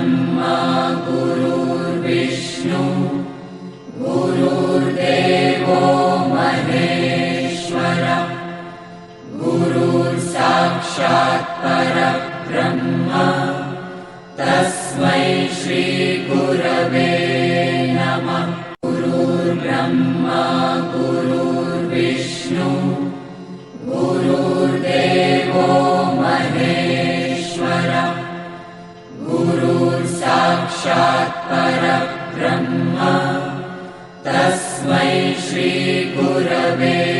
ब्रह्मा गुरुर्विष्णु गुरुर्देवो महेश्वर। गुरुर्साक्षात् परब्रह्म तस्मै श्रीगुरवे गुरुर्साक्षात् परब्रह्म तस्मै श्रीगुरवे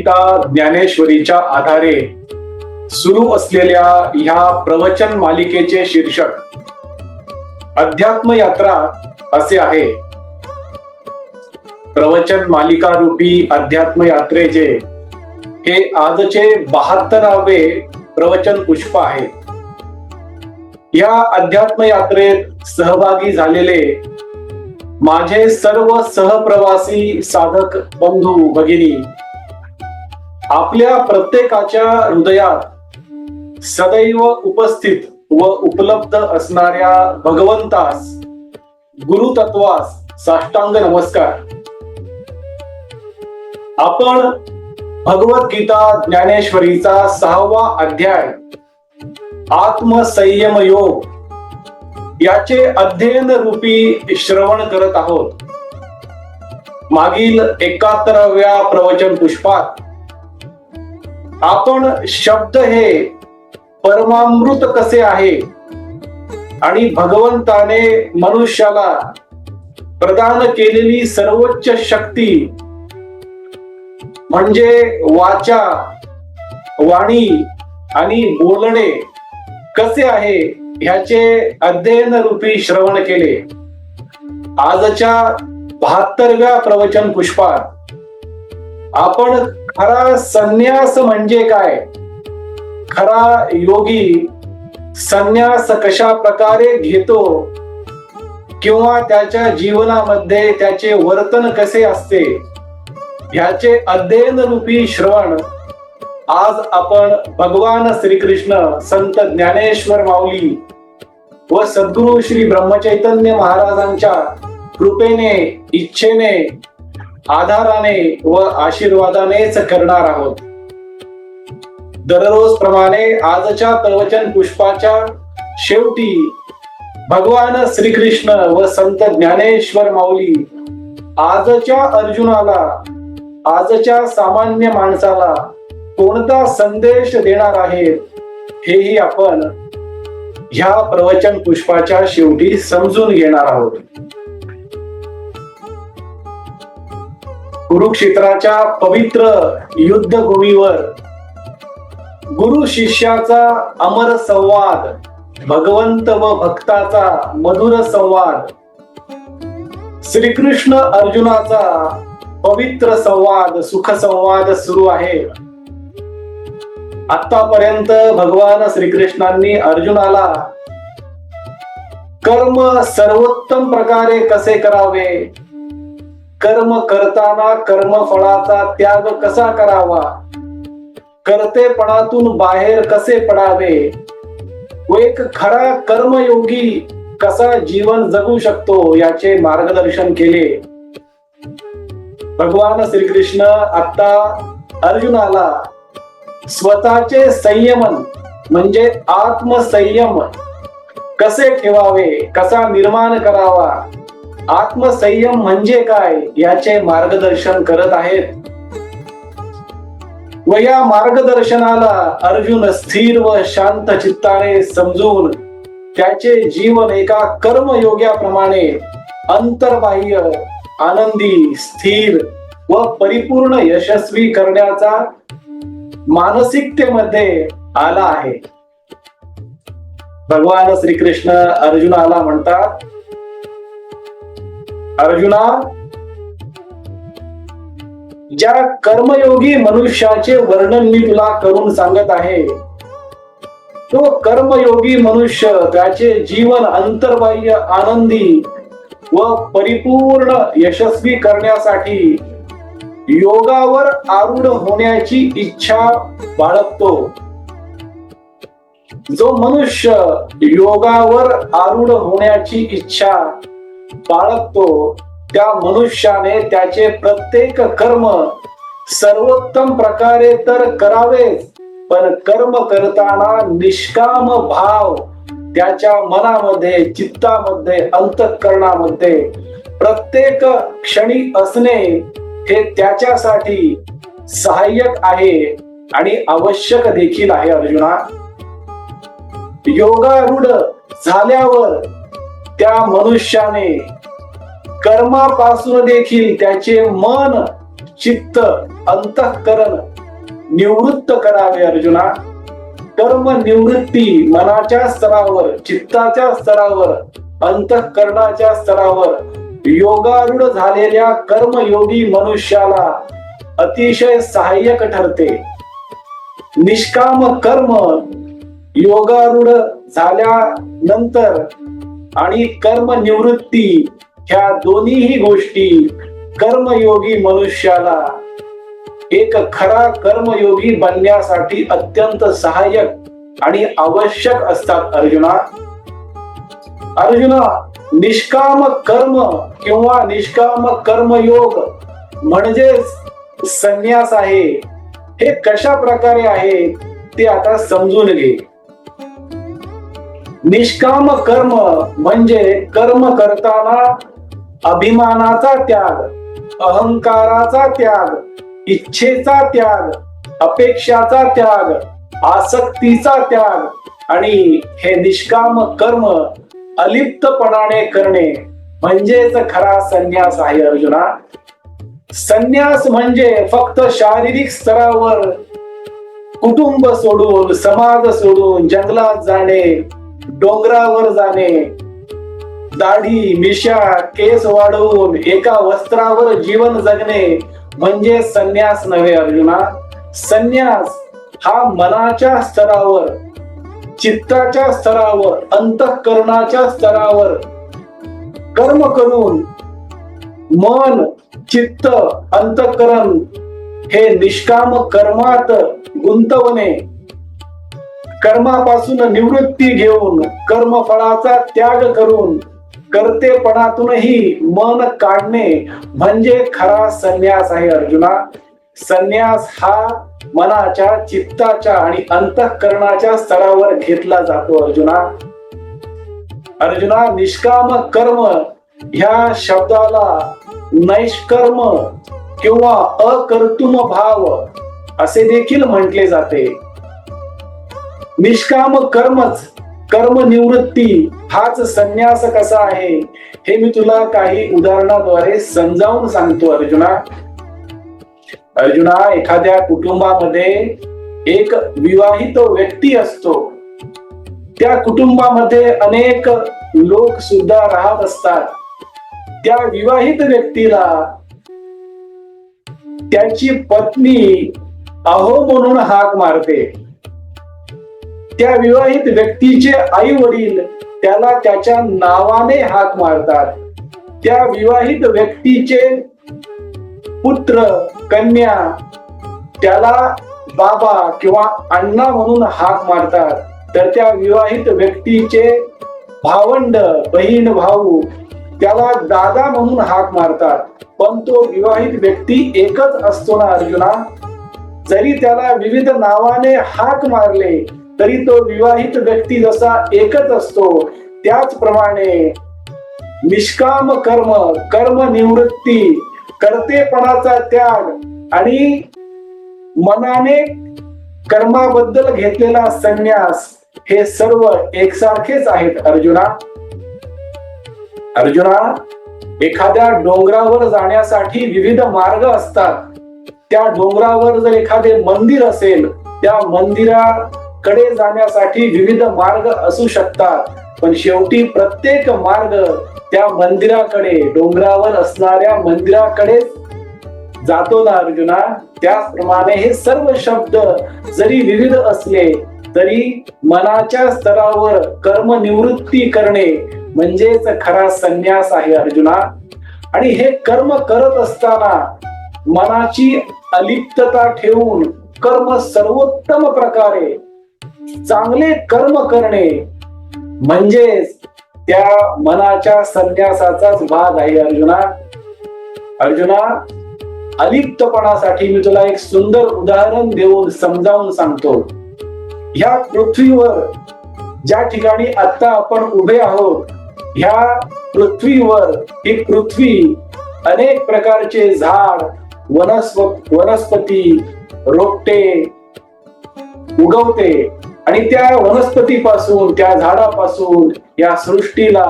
गीता ज्ञानेश्वरीच्या आधारे सुरू असलेल्या ह्या प्रवचन मालिकेचे शीर्षक अध्यात्म यात्रा असे आहे. प्रवचन मालिका रूपी अध्यात्म यात्रेचे हे आजचे बहात्तरावे प्रवचन पुष्प आहे. या अध्यात्म यात्रेत सहभागी झालेले माझे सर्व सहप्रवासी साधक बंधू भगिनी आपल्या प्रत्येकाच्या हृदयात सदैव उपस्थित व उपलब्ध असणाऱ्या भगवंतास गुरुतत्वास साष्टांग नमस्कार. आपण भगवद्गीता ज्ञानेश्वरीचा सहावा अध्याय आत्मसंयम योग याचे अध्ययन रूपी श्रवण करत आहोत. मागील एकाहत्तराव्या प्रवचन पुष्पात आपण शब्द हे परमामृत कसे आहे? आणि भगवंताने मनुष्याला प्रदान केलेली सर्वोच्च शक्ती म्हणजे वाचा वाणी आणि बोलणे कसे आहे ह्याचे अध्ययन रूपी श्रवण केले. आजच्या बहात्तरव्या प्रवचन पुष्पात आपण खरा संन्यास म्हणजे काय? खरा योगी संन्यास कशा प्रकारे घेतो? किंवा त्याच्या जीवनामध्ये त्याचे वर्तन कसे असते? ह्याचे अध्ययन रूपी श्रवण आज आपण भगवान श्रीकृष्ण संत ज्ञानेश्वर माऊली व सद्गुरु श्री ब्रह्मचैतन्य महाराजांच्या कृपेने इच्छेने आधाराने व आशीर्वादानेच करणार आहोत. दररोज प्रमाणे आजच्या प्रवचन पुष्पाच्या शेवटी भगवान श्रीकृष्ण व संत ज्ञानेश्वर माऊली आजच्या अर्जुनाला आजच्या सामान्य माणसाला कोणता संदेश देणार आहेत हेही आपण ह्या प्रवचन पुष्पाच्या शेवटी समजून घेणार आहोत. कुरुक्षेत्राच्या पवित्र युद्धभूमीवर गुरु शिष्याचा अमर संवाद भगवंत व भक्ताचा मधुर संवाद श्रीकृष्ण अर्जुनाचा पवित्र संवाद सुख संवाद सुरू आहे. आतापर्यंत भगवान श्रीकृष्णांनी अर्जुनाला कर्म सर्वोत्तम प्रकारे कसे करावे कर्म करताना कर्मफळाचा त्याग कसा करावा? कर्तेपणातून बाहेर कसे पडावे? व एक खरा कर्मयोगी कसा जीवन जगू शकतो याचे मार्गदर्शन केले. भगवान श्रीकृष्ण आता अर्जुनाला स्वतःचे संयमन म्हणजे आत्मसंयम कसे ठेवावे कसा निर्माण करावा आत्मसंयम म्हणजे काय याचे मार्गदर्शन करत आहेत. व या मार्गदर्शनाला अर्जुन स्थिर व शांत चित्ताने समजून त्याचे जीवन एका कर्मयोग्याप्रमाणे अंतर्बाह्य आनंदी स्थिर व परिपूर्ण यशस्वी करण्याचा मानसिकतेमध्ये आला आहे. भगवान श्रीकृष्ण अर्जुनाला म्हणतात अर्जुना ज्या कर्मयोगी मनुष्याचे वर्णन मी तुला करून सांगत आहे तो कर्मयोगी मनुष्य त्याचे जीवन अंतर्बाह्य आनंदी व परिपूर्ण यशस्वी करण्यासाठी योगावर आरूढ होण्याची इच्छा बाळगतो. जो मनुष्य योगावर आरूढ होण्याची इच्छा बाळगतो. त्या मनुष्याने त्याचे प्रत्येक कर्म सर्वोत्तम प्रकारे तर करावेच पण कर्म करताना निष्काम भाव त्याच्या मनामध्ये चित्तामध्ये अंतःकरणामध्ये प्रत्येक क्षणी असणे हे त्याच्यासाठी सहाय्यक आहे आणि आवश्यक देखील आहे अर्जुना. योगारूढ झाल्यावर त्या मनुष्याने कर्मापासून देखील त्याचे मन चित्त अंतःकरण निवृत्त करावे अर्जुना. कर्म निवृत्ती मनाच्या स्तरावर चित्ताच्या स्तरावर अंतःकरणाच्या स्तरावर योगारूढ झालेल्या कर्मयोगी मनुष्याला अतिशय सहाय्यक ठरते. निष्काम कर्म योगारूढ झाल्यानंतर आणि कर्म निवृत्ती ह्या दोन्हीही गोष्टी कर्मयोगी मनुष्याला एक खरा कर्मयोगी बनण्यासाठी अत्यंत सहाय्यक आणि आवश्यक असतात अर्जुना. अर्जुना निष्काम कर्म किंवा निष्काम कर्मयोग म्हणजेच संन्यास आहे. हे कशा प्रकारे आहे ते आता समजून घे. निष्काम कर्म म्हणजे कर्म करताना अभिमानाचा त्याग अहंकाराचा त्याग इच्छेचा त्याग अपेक्षाचा त्याग आसक्तीचा त्याग आणि हे निष्काम कर्म अलिप्तपणाने करणे म्हणजेच खरा संन्यास आहे अर्जुना. संन्यास म्हणजे फक्त शारीरिक स्तरावर कुटुंब सोडून समाज सोडून जंगलात जाणे डोंगरावर जाणे. दाढी मिशा केस वाढवून एका वस्त्रावर जीवन जगणे म्हणजे संन्यास नव्हे अर्जुना. संन्यास हा मनाच्या स्तरावर चित्ताच्या स्तरावर अंतःकरणाच्या स्तरावर कर्म करून मन चित्त अंतःकरण हे निष्काम कर्मात गुंतवणे. कर्मापासून निवृत्ती घेऊन कर्मफळाचा त्याग करून कर्तेपणातूनही मन काढणे म्हणजे खरा संन्यास आहे अर्जुना. संन्यास हा मनाच्या चित्ताच्या आणि अंतःकरणाच्या स्तरावर घेतला जातो अर्जुना. अर्जुना निष्काम कर्म ह्या शब्दाला नैष्कर्म किंवा अकर्तुम भाव असे देखील म्हटले जाते. निष्काम कर्मच कर्म निवृत्ती हाच संन्यास कसा आहे? हे मी तुला काही उदाहरणाद्वारे समजावून सांगतो अर्जुना. अर्जुना एखाद्या कुटुंबामध्ये एक विवाहित व्यक्ती असतो. त्या कुटुंबामध्ये अनेक लोक सुद्धा राहत असतात. त्या विवाहित व्यक्तीला त्याची पत्नी अहो म्हणून हाक मारते. त्या विवाहित व्यक्तीचे आई वडील त्याला त्याच्या नावाने हाक मारतात. त्या विवाहित व्यक्तीचे पुत्र कन्या त्याला बाबा किंवा अण्णा म्हणून हाक मारतात. तर त्या विवाहित व्यक्तीचे भावंड बहीण भाऊ त्याला दादा म्हणून हाक मारतात. पण तो विवाहित व्यक्ती एकच असतो ना अर्जुना? जरी त्याला विविध नावाने हाक मारले तरी तो विवाहित व्यक्ती जसा एकच असतो त्याचप्रमाणे निष्काम कर्म कर्म निवृत्ती कर्तेपणाचा त्याग आणि मनाने कर्माबद्दल घेतलेला संन्यास हे सर्व एकसारखेच आहेत अर्जुना. अर्जुना एखाद्या डोंगरावर जाण्यासाठी विविध मार्ग असतात. त्या डोंगरावर जर एखादे मंदिर असेल त्या कडे जाण्यासाठी विविध मार्ग असू शकतात. पण शेवटी प्रत्येक मार्ग त्या मंदिराकडे डोंगरावर असणाऱ्या मंदिराकडे जातो ना अर्जुना? त्याचप्रमाणे हे सर्व शब्द जरी विविध असले तरी मनाच्या स्तरावर कर्म निवृत्ती करणे म्हणजेच खरा संन्यास आहे अर्जुना. आणि हे कर्म करत असताना मनाची अलिप्तता ठेवून कर्म सर्वोत्तम प्रकारे चांगले कर्म करणे म्हणजेच त्या मनाच्या संन्यासाचाच भाग आहे अर्जुना. अर्जुना अलिप्तपणासाठी मी तुला एक सुंदर उदाहरण देऊन समजावून सांगतो. ह्या पृथ्वीवर ज्या ठिकाणी आता आपण उभे आहोत ह्या पृथ्वीवर ही पृथ्वी अनेक प्रकारचे झाड वनस्प वनस्पती रोपटे उगवते. आणि त्या वनस्पतीपासून त्या झाडापासून या सृष्टीला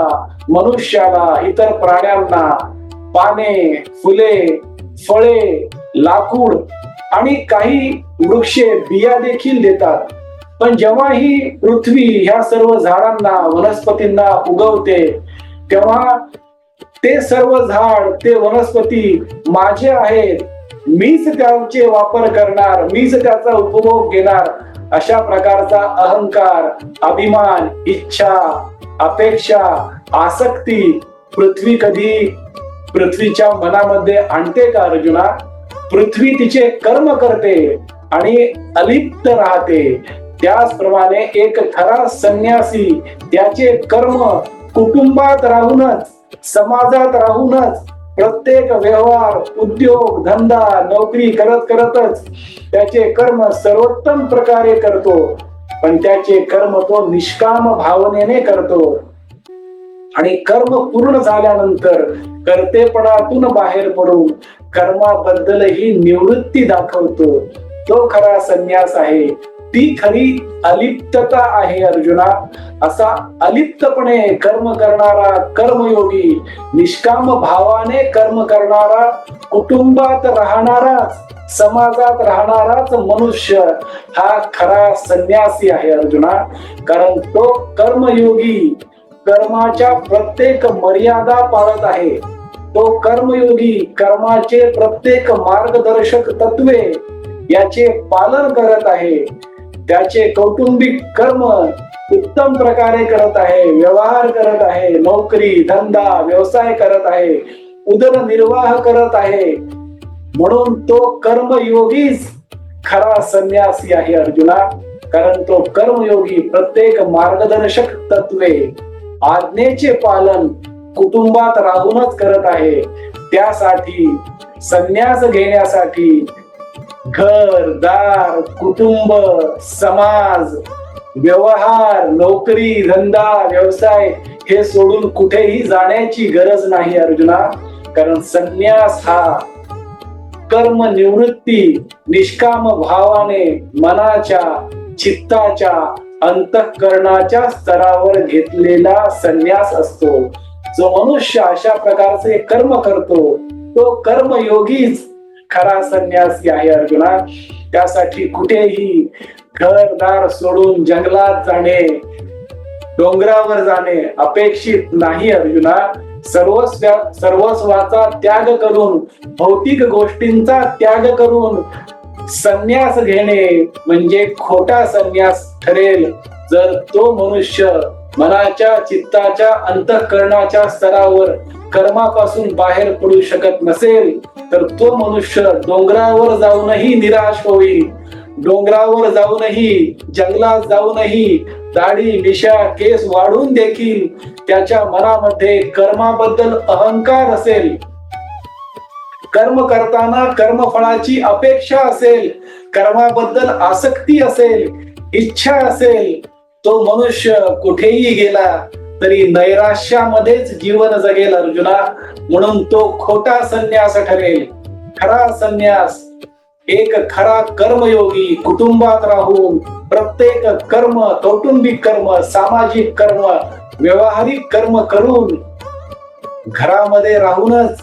मनुष्याला इतर प्राण्यांना पाने फुले फळे लाकूड आणि काही वृक्षे बिया देखील देतात. पण जेव्हा ही पृथ्वी ह्या सर्व झाडांना वनस्पतींना उगवते तेव्हा ते सर्व झाड ते वनस्पती माझे आहेत. मीच त्यांचे वापर करणार मीच त्याचा उपभोग घेणार. अशा प्रकारचा अहंकार अभिमान इच्छा अपेक्षा आसक्ती पृथ्वी कधी पृथ्वीच्या मनामध्ये आणते का अर्जुना? पृथ्वी तिचे कर्म करते आणि अलिप्त राहते. त्याचप्रमाणे एक खरा संन्यासी त्याचे कर्म कुटुंबात राहूनच समाजात राहूनच प्रत्येक व्यवहार उद्योग धंदा नोकरी करत करतच त्याचे कर्म सर्वोत्तम प्रकारे करतो. पण त्याचे कर्म तो निष्काम भावनेने करतो. आणि कर्म पूर्ण झाल्यानंतर कर्तेपणातून बाहेर पडून कर्माबद्दलही निवृत्ती दाखवतो. तो खरा संन्यास आहे. ती खरी अलिप्तता आहे अर्जुना. असा अलिप्तपणे कर्म करणारा कर्मयोगी निष्काम भावाने कर्म करणारा कुटुंबात राहणाराच समाजात राहणाराच मनुष्य हा खरा संन्यासी आहे अर्जुना. कारण तो कर्मयोगी कर्माच्या प्रत्येक मर्यादा पाळत आहे. तो कर्मयोगी कर्माचे प्रत्येक मार्गदर्शक तत्वे याचे पालन करत आहे. त्याचे कौटुंबिक कर्म उत्तम प्रकारे करत आहे व्यवहार करत आहे नोकरी धंदा व्यवसाय करत आहे उदरनिर्वाह करत आहे. म्हणून तो कर्मयोगीच खरा संन्यासी आहे अर्जुना कारण तो कर्मयोगी प्रत्येक मार्गदर्शक तत्वे आज्ञेचे पालन कुटुंबात राहूनच करत आहे. त्यासाठी संन्यास घेण्यासाठी घर दार कुटुंब समाज व्यवहार नोकरी धंदा व्यवसाय हे सोडून कुठेही जाण्याची गरज नाही अर्जुना. कारण संन्यास हा कर्म निवृत्ती निष्काम भावाने मनाच्या चित्ताच्या अंतःकरणाच्या स्तरावर घेतलेला संन्यास असतो. जो मनुष्य अशा प्रकारचे कर्म करतो तो कर्मयोगीच खरा संन्यासी आहे अर्जुना. त्यासाठी कुठेही घरदार सोडून जंगलात जाणे डोंगरावर जाणे अपेक्षित नाही अर्जुना. सर्वस्व सर्वस्वाचा त्याग करून भौतिक गोष्टींचा त्याग करून संन्यास घेणे म्हणजे खोटा संन्यास ठरेल. जर तो मनुष्य मनाच्या चित्ताच्या अंतःकरणाच्या स्तरावर कर्मापासून बाहेर पडू शकत नसेल तर तो मनुष्य डोंगरावर जाऊनही निराश होईल. डोंगरावर जाऊनही जंगलात जाऊनही दाढी मिशा केस वाढून देखील त्याच्या मनामध्ये कर्माबद्दल अहंकार असेल. कर्म करताना कर्मफळाची अपेक्षा असेल कर्माबद्दल आसक्ती असेल इच्छा असेल तो मनुष्य कुठेही गेला तरी नैराश्यामध्येच जीवन जगेल अर्जुना. म्हणून तो खोटा संन्यास ठरेल. खरा संन्यास एक खरा कर्मयोगी कुटुंबात राहून प्रत्येक कर्म कौटुंबिक कर्म सामाजिक कर्म व्यवहारिक कर्म करून घरामध्ये राहूनच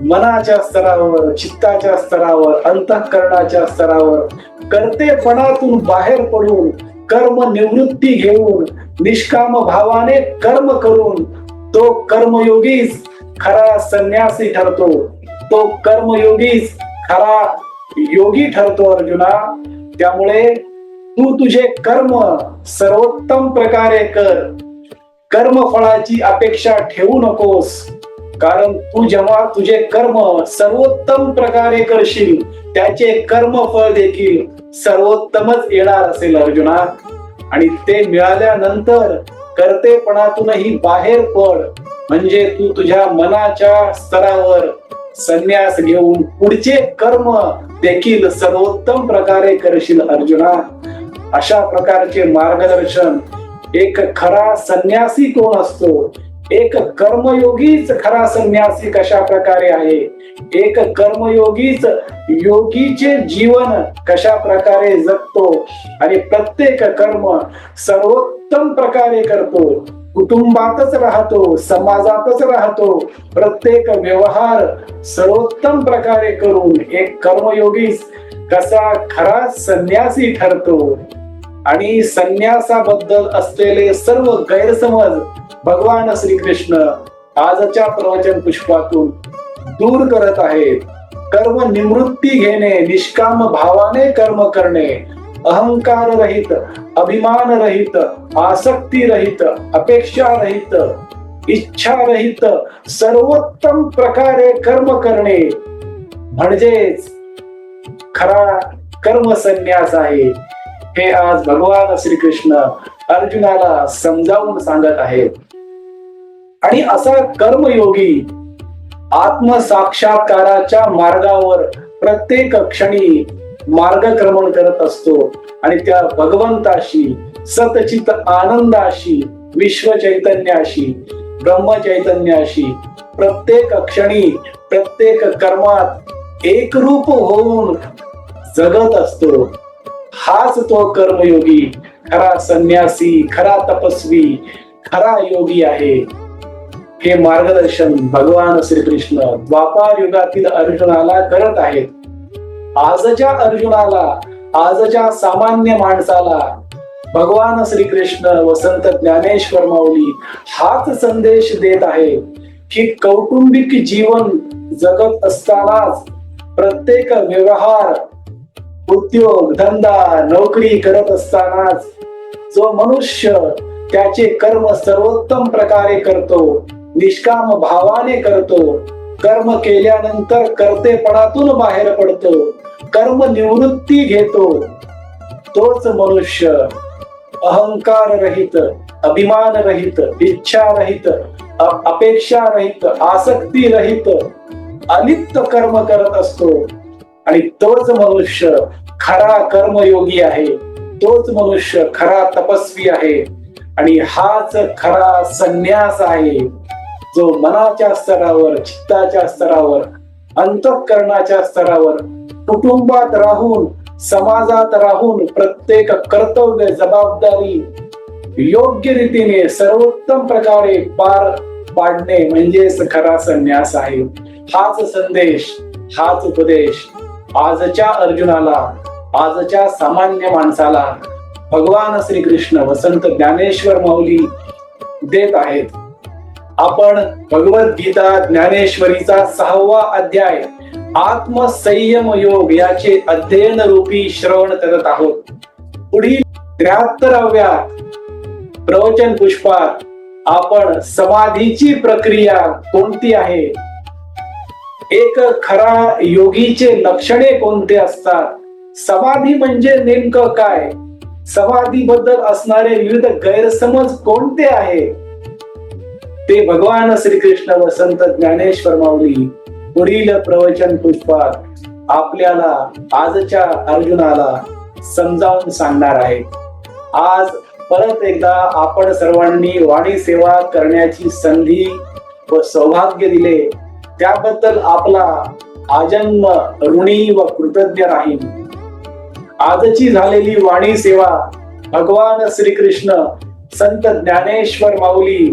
मनाच्या स्तरावर चित्ताच्या स्तरावर अंतःकरणाच्या स्तरावर कर्तेपणातून बाहेर पडून कर्म निवृत्ती घेऊन निष्काम भावाने कर्म करून तो कर्मयोगीच खरा संन्यासी ठरतो. तो कर्मयोगीच खरा योगी ठरतो अर्जुना. त्यामुळे तू तुझे कर्म सर्वोत्तम प्रकारे कर. कर्मफळाची अपेक्षा ठेवू नकोस. कारण तू जेव्हा तुझे कर्म सर्वोत्तम प्रकारे करशील त्याचे कर्मफळ देखील सर्वोत्तमच येणार असेल अर्जुना. आणि ते मिळाल्यानंतर कर्तेपणातूनही बाहेर पड. म्हणजे तू तुझ्या मनाच्या स्तरावर संन्यास घेऊन पुढचे कर्म देखील सर्वोत्तम प्रकारे करशील अर्जुना. अशा प्रकारचे मार्गदर्शन एक खरा संन्यासी कोण असतो? एक कर्मयोगीच खरा संन्यासी कशा प्रकारे आहे? एक कर्मयोगीच योगीचे जीवन कशा प्रकारे जगतो आणि प्रत्येक कर्म सर्वोत्तम प्रकारे करतो. कुटुंबातच राहतो समाजातच राहतो प्रत्येक व्यवहार सर्वोत्तम प्रकारे करून एक कर्मयोगीच कसा खरा संन्यासी ठरतो. आणि संन्यासाबद्दल असलेले सर्व गैरसमज भगवान श्रीकृष्ण आजच्या प्रवचन पुष्पातून दूर करत आहेत. कर्म निवृत्ती घेणे निष्काम भावाने कर्म करणे अहंकार रहित अभिमान रहित आसक्ती रहित अपेक्षा रहित इच्छा रहित सर्वोत्तम प्रकारे कर्म करणे. म्हणजेच खरा कर्म संन्यास आहे. हे आज भगवान श्रीकृष्ण अर्जुनाला समजावून सांगत आहेत. आणि असा कर्मयोगी आत्मसाक्षात्काराच्या मार्गावर प्रत्येक क्षणी मार्गक्रमण करत असतो. आणि त्या भगवंताशी सतचित आनंदाशी विश्व चैतन्याशी ब्रह्म चैतन्याशी प्रत्येक क्षणी प्रत्येक कर्मात एकरूप होऊन जगत असतो. हाच तो कर्मयोगी खरा संन्यासी खरा तपस्वी खरा योगी आहे. हे मार्गदर्शन भगवान श्रीकृष्ण द्वापार युगातील अर्जुनाला करत आहेत. आजच्या अर्जुनाला आजच्या सामान्य माणसाला भगवान श्रीकृष्ण वसंत ज्ञानेश्वर माऊली हाच संदेश देत आहे की कौटुंबिक जीवन जगत असतानाच प्रत्येक व्यवहार उद्योग धंदा नोकरी करत असतानाच जो मनुष्य त्याचे कर्म सर्वोत्तम प्रकारे करतो निष्काम भावाने करतो. कर्म केल्यानंतर कर्तेपणातून बाहेर पडतो. कर्म निवृत्ती घेतो. तोच मनुष्य अहंकार रहित अभिमान रहित इच्छा रहित अपेक्षा रहित आसक्ती रहित अलिप्त कर्म करत असतो. आणि तोच मनुष्य खरा कर्मयोगी आहे. तोच मनुष्य खरा तपस्वी आहे. आणि हाच खरा संन्यास आहे. जो मनाच्या स्तरावर चित्ताच्या स्तरावर अंतःकरणाच्या स्तरावर कुटुंबात राहून समाजात राहून प्रत्येक कर्तव्य जबाबदारी योग्य रीतीने सर्वोत्तम प्रकारे पार पाडणे म्हणजेच खरा संन्यास आहे. हाच संदेश हाच उपदेश आजच्या अर्जुनाला आजच्या सामान्य माणसाला भगवान श्रीकृष्ण वसंत ज्ञानेश्वर माऊली देत आहेत. आपण भगवद्गीता ज्ञानेश्वरीचा सहावा अध्याय आत्मसंयम योग याचे अध्ययन रूपी श्रवण करत आहोत. पुढील त्र्याहत्तराव्या प्रवचन पुष्पात आपण समाधीची प्रक्रिया कोणती आहे? एक खरा योगीचे लक्षणे कोणते असतात? समाधी म्हणजे नेमकं काय? समाधी बद्दल असणारे विविध गैरसमज कोणते आहेत? ते भगवान श्रीकृष्ण वसंत ज्ञानेश्वर माऊली पुढील प्रवचन पुष्पात आपल्याला आजच्या अर्जुनाला समजावून सांगणार आहे आज परत एकदा आपण सर्वांनी वाणी सेवा करण्याची संधी व सौभाग्य दिले. त्याबद्दल आपला आजन्म ऋणी व कृतज्ञ राहील आजची झालेली वाणी सेवा भगवान श्रीकृष्ण संत ज्ञानेश्वर माऊली